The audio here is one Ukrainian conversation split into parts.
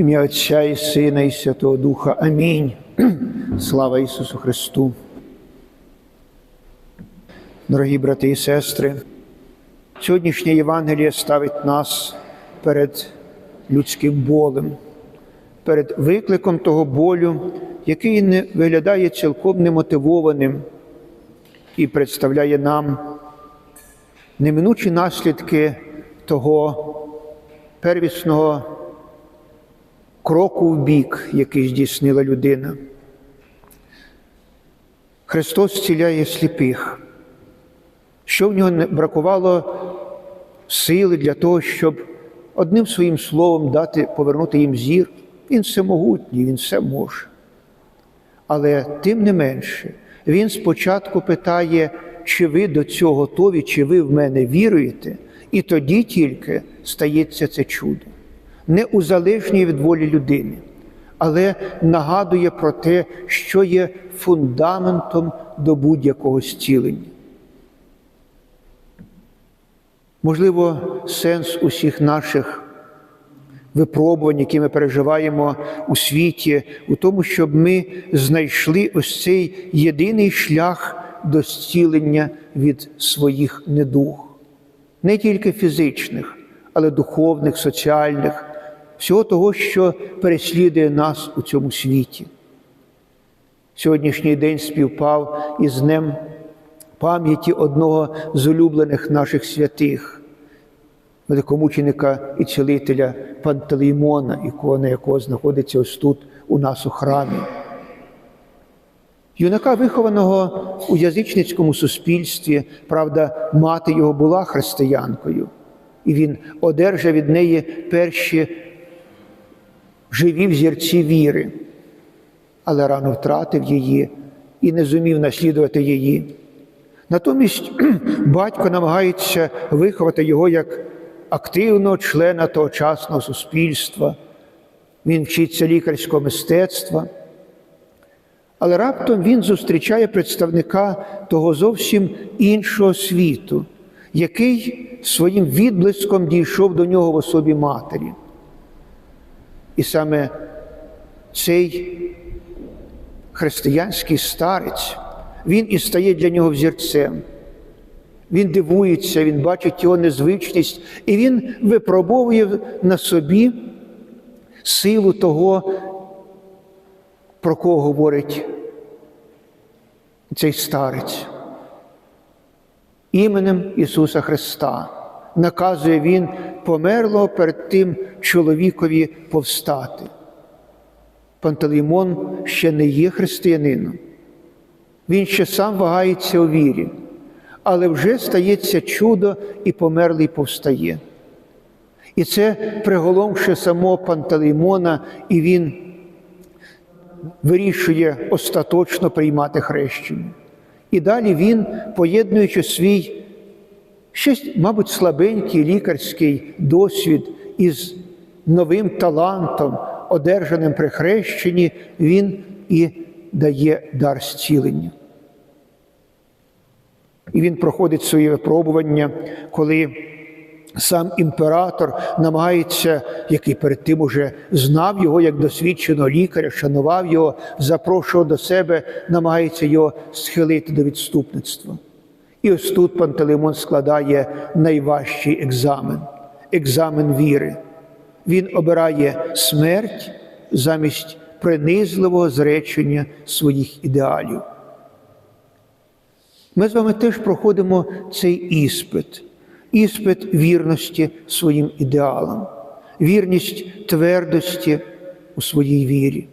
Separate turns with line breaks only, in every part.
Ім'я Отця і Сина, і Святого Духа. Амінь. Слава Ісусу Христу. Дорогі брати і сестри, сьогоднішнє Євангеліє ставить нас перед людським болем, перед викликом того болю, який не виглядає цілком немотивованим і представляє нам неминучі наслідки того первісного кроку в бік, який здійснила людина. Христос зціляє сліпих. Що в нього не бракувало сили для того, щоб одним своїм словом дати, повернути їм зір, він всемогутній, він все може. Але тим не менше, він спочатку питає, чи ви до цього готові, чи ви в мене віруєте, і тоді тільки стається це чудо. Не узалежнює від волі людини, але нагадує про те, що є фундаментом до будь-якого зцілення. Можливо, сенс усіх наших випробувань, які ми переживаємо у світі, у тому, щоб ми знайшли ось цей єдиний шлях до зцілення від своїх недуг, не тільки фізичних, але духовних, соціальних, всього того, що переслідує нас у цьому світі. Сьогоднішній день співпав із Днем пам'яті одного з улюблених наших святих, великомученика і цілителя Пантелеймона, ікона якого знаходиться ось тут у нас у храмі. Юнака, вихованого у язичницькому суспільстві, правда, мати його була християнкою, і він одержав від неї перші живі взірці віри, але рано втратив її і не зумів наслідувати її. Натомість батько намагається виховати його як активного члена тогочасного суспільства. Він вчиться лікарського мистецтва, але раптом він зустрічає представника того зовсім іншого світу, який своїм відблиском дійшов до нього в особі матері. І саме цей християнський старець, він і стає для нього взірцем. Він дивується, він бачить його незвичність, і він випробовує на собі силу того, про кого говорить цей старець. Іменем Ісуса Христа наказує Він померлого перед тим чоловікові повстати. Пантелеймон ще не є християнином. Він ще сам вагається у вірі, але вже стається чудо і померлий повстає. І це приголомшує самого Пантелеймона, і він вирішує остаточно приймати хрещення. І далі він, поєднуючи свій щось, мабуть, слабенький лікарський досвід із новим талантом, одержаним при хрещенні, він і дає дар зцілення. І він проходить свої випробування, коли сам імператор намагається, який перед тим уже знав його як досвідченого лікаря, шанував його, запрошував до себе, намагається його схилити до відступництва. І ось тут Пантелеймон складає найважчий екзамен екзамен віри. Він обирає смерть замість принизливого зречення своїх ідеалів. Ми з вами теж проходимо цей іспит, іспит вірності своїм ідеалам, вірність твердості у своїй вірі.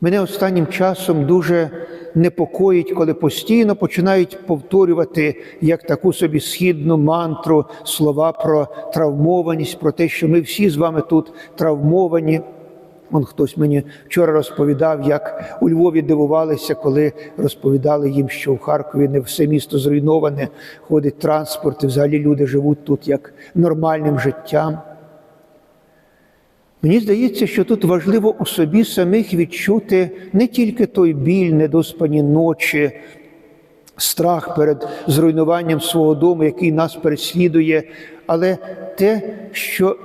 Мене останнім часом дуже непокоїть, коли постійно починають повторювати як таку собі східну мантру слова про травмованість, про те, що ми всі з вами тут травмовані. Он хтось мені вчора розповідав, як у Львові дивувалися, коли розповідали їм, що в Харкові не все місто зруйноване, ходить транспорт, і взагалі люди живуть тут як нормальним життям. Мені здається, що тут важливо у собі самих відчути не тільки той біль, недоспані ночі, страх перед зруйнуванням свого дому, який нас переслідує, але те, що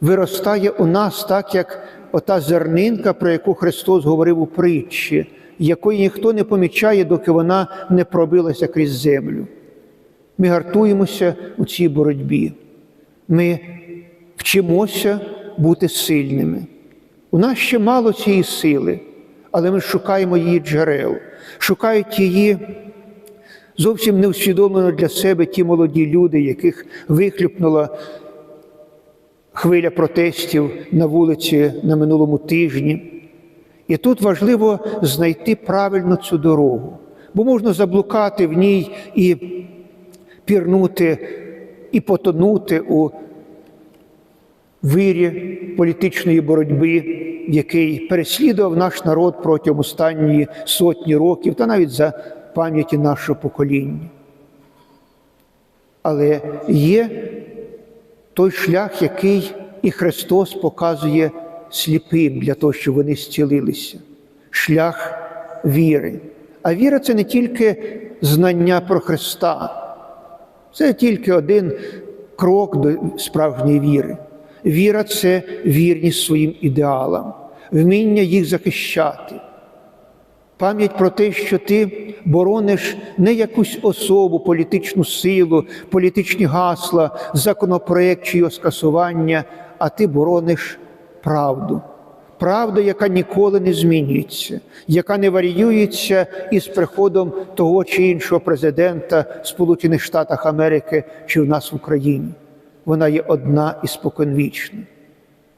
виростає у нас так, як ота зернинка, про яку Христос говорив у притчі, якої ніхто не помічає, доки вона не пробилася крізь землю. Ми гартуємося у цій боротьбі. Ми вчимося бути сильними. У нас ще мало цієї сили, але ми шукаємо її джерел, шукають її зовсім неусвідомлено для себе ті молоді люди, яких вихлюпнула хвиля протестів на вулиці на минулому тижні. І тут важливо знайти правильно цю дорогу, бо можна заблукати в ній і пірнути, і потонути у вирі політичної боротьби, який переслідував наш народ протягом останньої сотні років та навіть за пам'яті нашого покоління. Але є той шлях, який і Христос показує сліпим для того, щоб вони зцілилися шлях віри. А віра це не тільки знання про Христа, це тільки один крок до справжньої віри. Віра це вірність своїм ідеалам, вміння їх захищати. Пам'ять про те, що ти борониш не якусь особу, політичну силу, політичні гасла, законопроект чи його скасування, а ти борониш правду. Правду, яка ніколи не змінюється, яка не варіюється із приходом того чи іншого президента Сполучених Штатів Америки чи в нас в Україні. Вона є одна і споконвічна.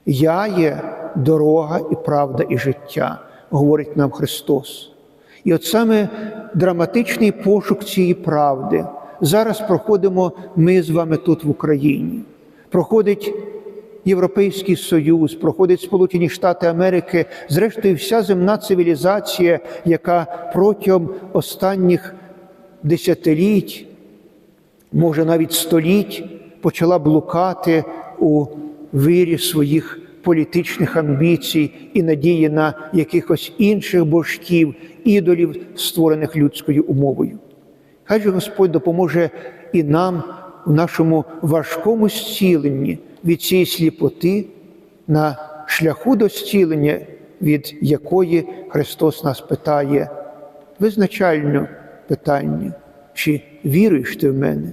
Я є дорога і правда, і життя, говорить нам Христос. І от саме драматичний пошук цієї правди зараз проходимо ми з вами тут в Україні. Проходить Європейський Союз, проходить Сполучені Штати Америки, зрештою, вся земна цивілізація, яка протягом останніх десятиліть, може навіть століть, почала блукати у вирі своїх політичних амбіцій і надії на якихось інших божків, ідолів, створених людською умовою. Хай же Господь допоможе і нам у нашому важкому зціленні від цієї сліпоти на шляху до зцілення, від якої Христос нас питає визначальне питання, чи віруєш ти в мене?